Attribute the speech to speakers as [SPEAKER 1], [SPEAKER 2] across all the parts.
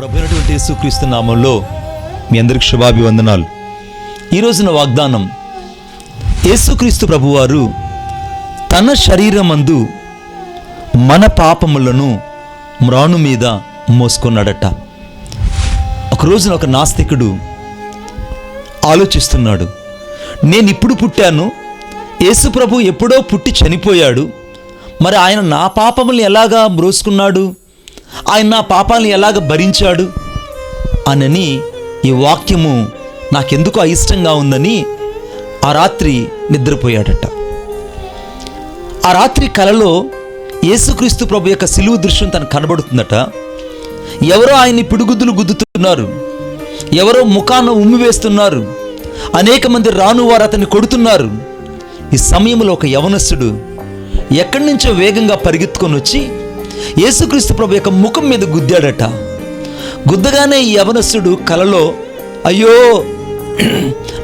[SPEAKER 1] యేసుక్రీస్తు నామంలో మీ అందరికి శుభాభివందనాలు. ఈ రోజున వాగ్దానం యేసుక్రీస్తు ప్రభువారు తన శరీరమందు మన పాపములను మ్రాను మీద మోసుకున్నాడట. ఒక రోజున ఒక నాస్తికుడు ఆలోచిస్తున్నాడు నేను ఇప్పుడు పుట్టాను యేసుప్రభు ఎప్పుడో పుట్టి చనిపోయాడు మరి ఆయన నా పాపములను ఎలాగా మ్రోసుకున్నాడు ఆయన నా పాపాలను ఎలాగ భరించాడు? అనని ఈ వాక్యము నాకెందుకు అయిష్టంగా ఉందని ఆ రాత్రి నిద్రపోయాడట. ఆ రాత్రి కలలో యేసుక్రీస్తు ప్రభు యొక్క సిలువు దృశ్యం తనకు కనబడుతుందట. ఎవరో ఆయన్ని పిడుగుద్దులు గుద్దుతున్నారు. ఎవరో ముఖాన ఉమ్మి వేస్తున్నారు. అనేక మంది రాను వారు అతన్ని కొడుతున్నారు. ఈ సమయంలో ఒక యవనస్తుడు ఎక్కడి నుంచో వేగంగా పరిగెత్తుకొని వచ్చి యేసుక్రీస్తు ప్రభు యొక్క ముఖం మీద గుద్దాడట. గుద్దగానే ఈ యవనస్సుడు కలలో అయ్యో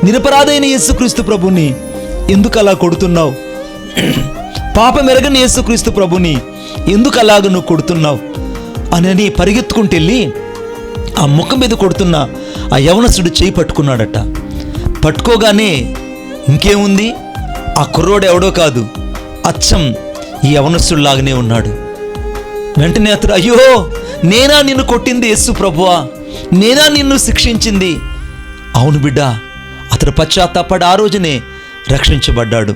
[SPEAKER 1] నిరపరాధైన యేసుక్రీస్తు ప్రభుని ఎందుకు అలా కొడుతున్నావు? పాపం ఎరగని యేసుక్రీస్తు ప్రభుని ఎందుకు అలాగ నువ్వు కొడుతున్నావు? అని పరిగెత్తుకుంటెళ్ళి ఆ ముఖం మీద కొడుతున్న ఆ యవనస్తుడు చేయి పట్టుకున్నాడట. పట్టుకోగానే ఇంకేముంది? ఆ కుర్రోడు ఎవడో కాదు అచ్చం ఈ యవనస్తుడిలాగానే ఉన్నాడు. వెంటనే అతడు అయ్యో నేనా నిన్ను కొట్టింది యేసు ప్రభువా? నేనా నిన్ను శిక్షించింది? అవును బిడ్డ అతడు పశ్చాత్తాపడి ఆ రోజునే రక్షించబడ్డాడు.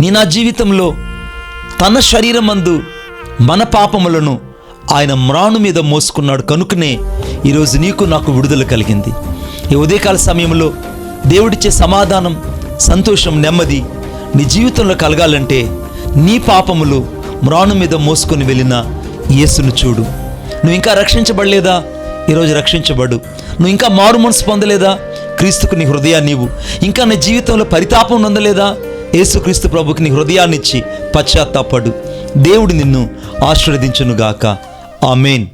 [SPEAKER 1] నీ నా జీవితంలో తన శరీరమందు మన పాపములను ఆయన మ్రాను మీద మోసుకున్నాడు. కనుకనే ఈరోజు నీకు నాకు విడుదల కలిగింది. ఈ ఉదయకాల సమయంలో దేవుడిచ్చే సమాధానం సంతోషం నెమ్మది నీ జీవితంలో కలగాలంటే నీ పాపములు మ్రాను మీద మోసుకొని వెళ్ళిన యేసును చూడు. నువ్వు ఇంకా రక్షించబడలేదా? ఈరోజు రక్షించబడు. నువ్వు ఇంకా మారు మనసు పొందలేదా? క్రీస్తుకు నీ హృదయాన్ని నీవు ఇంకా నీ జీవితంలో పరితాపం నొందలేదా? యేసుక్రీస్తు ప్రభుకి నీ హృదయాన్నిచ్చి పశ్చాత్తాపడు. దేవుడు నిన్ను ఆశీర్వదించునుగాక. ఆమెన్.